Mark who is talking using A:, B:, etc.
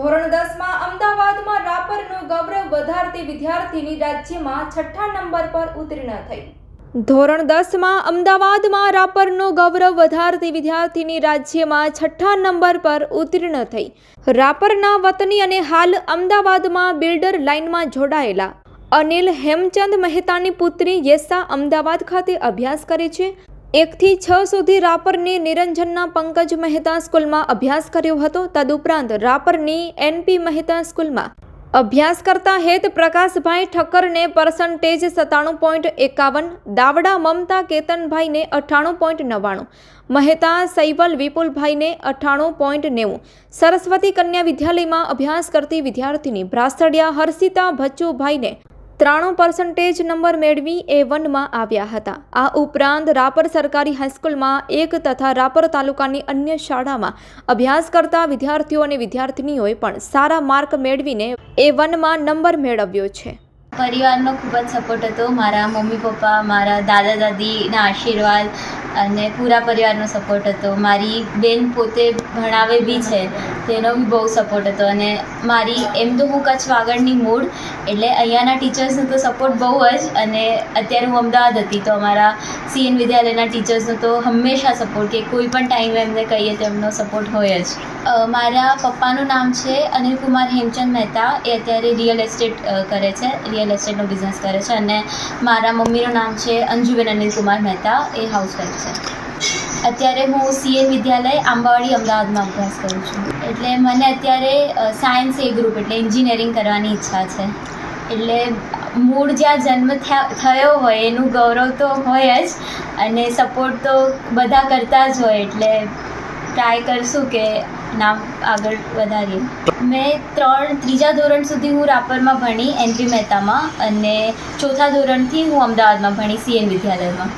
A: ધોરણ દસમાં અમદાવાદમાં રાપરનો ગૌરવ વધારતી વિદ્યાર્થીની રાજ્યમાં છઠ્ઠા નંબર પર ઉત્તીર્ણ થઈ. ધોરણ દસમાં અમદાવાદમાં રાપરનો ગૌરવ વધારતી વિદ્યાર્થીની રાજ્યમાં છઠ્ઠા નંબર પર ઉત્તીર્ણ થઈ. રાપરના વતની અને હાલ અમદાવાદમાં બિલ્ડર લાઇનમાં જોડાયેલા અનિલ હેમચંદ મહેતાની પુત્રી યેસા અમદાવાદ ખાતે અભ્યાસ કરે છે. એકથી છ સુધી રાપરની નિરંજનના પંકજ મહેતા સ્કૂલમાં અભ્યાસ કર્યો હતો. તદુપરાંત રાપરની એનપી મહેતા સ્કૂલમાં અભ્યાસ કરતા હેત પ્રકાશભાઈ ઠક્કરને પર્સન્ટેજ સત્તાણું પોઈન્ટ એકાવન, દાવડા મમતા કેતનભાઈને અઠ્ઠાણું પોઈન્ટ નવ્વાણું, મહેતા સૈવલ વિપુલભાઈને અઠ્ઠાણું પોઈન્ટ નેવું. સરસ્વતી કન્યા વિદ્યાલયમાં અભ્યાસ કરતી વિદ્યાર્થીની ભ્રાસડિયા હર્ષિતા ભચ્ચુભાઈને ત્રાણું પર્સન્ટેજ નંબર મેળવી એ વનમાં આવ્યા હતા. આ ઉપરાંત રાપર સરકારી હાઈસ્કૂલમાં એક તથા રાપર તાલુકાની અન્ય શાળામાં અભ્યાસ કરતા વિદ્યાર્થીઓ અને વિદ્યાર્થિનીઓએ પણ સારા માર્ક મેળવીને એ વનમાં નંબર મેળવ્યો છે.
B: પરિવારનો ખૂબ જ સપોર્ટ હતો. મારા મમ્મી, પપ્પા, મારા દાદા, દાદીના આશીર્વાદ અને પૂરા પરિવારનો સપોર્ટ હતો. મારી બેન પોતે ભણાવે બી છે, તેનો બી બહુ સપોર્ટ હતો. અને મારી એમ તો હું કચ્છ વાગડની મૂળ એટલે અહીંયાના ટીચર્સનો તો સપોર્ટ બહુ જ અને અત્યારે હું અમદાવાદ હતી તો અમારા સીએન વિદ્યાલયના ટીચર્સનો તો હંમેશા સપોર્ટ કે કોઈ પણ ટાઈમે એમને કહીએ તો એમનો સપોર્ટ હોય જ. મારા પપ્પાનું નામ છે અનિલ કુમાર હેમચંદ મહેતા. એ અત્યારે રિયલ એસ્ટેટ કરે છે. રિયલ એસ્ટેટનો બિઝનેસ કરે છે અને મારા મમ્મીનું નામ છે અંજુબેન અનિલ કુમાર મહેતા. એ હાઉસવાઈફ છે. અત્યારે હું સીએન વિદ્યાલય આંબાવાડી અમદાવાદમાં અભ્યાસ કરું છું. એટલે મને અત્યારે સાયન્સ એ ગ્રુપ એટલે એન્જિનિયરિંગ કરવાની ઈચ્છા છે. એટલે મૂળ જ્યાં જન્મ થયા, થયો હોય એનું ગૌરવ તો હોય જ, અને સપોર્ટ તો બધા કરતા જ હોય, એટલે ટ્રાય કરશું કે નામ આગળ વધારીએ. મેં ત્રણ, ત્રીજા ધોરણ સુધી હું રાપરમાં ભણી એનપી મહેતામાં, અને ચોથા ધોરણથી હું અમદાવાદમાં ભણી સીએન વિદ્યાલયમાં.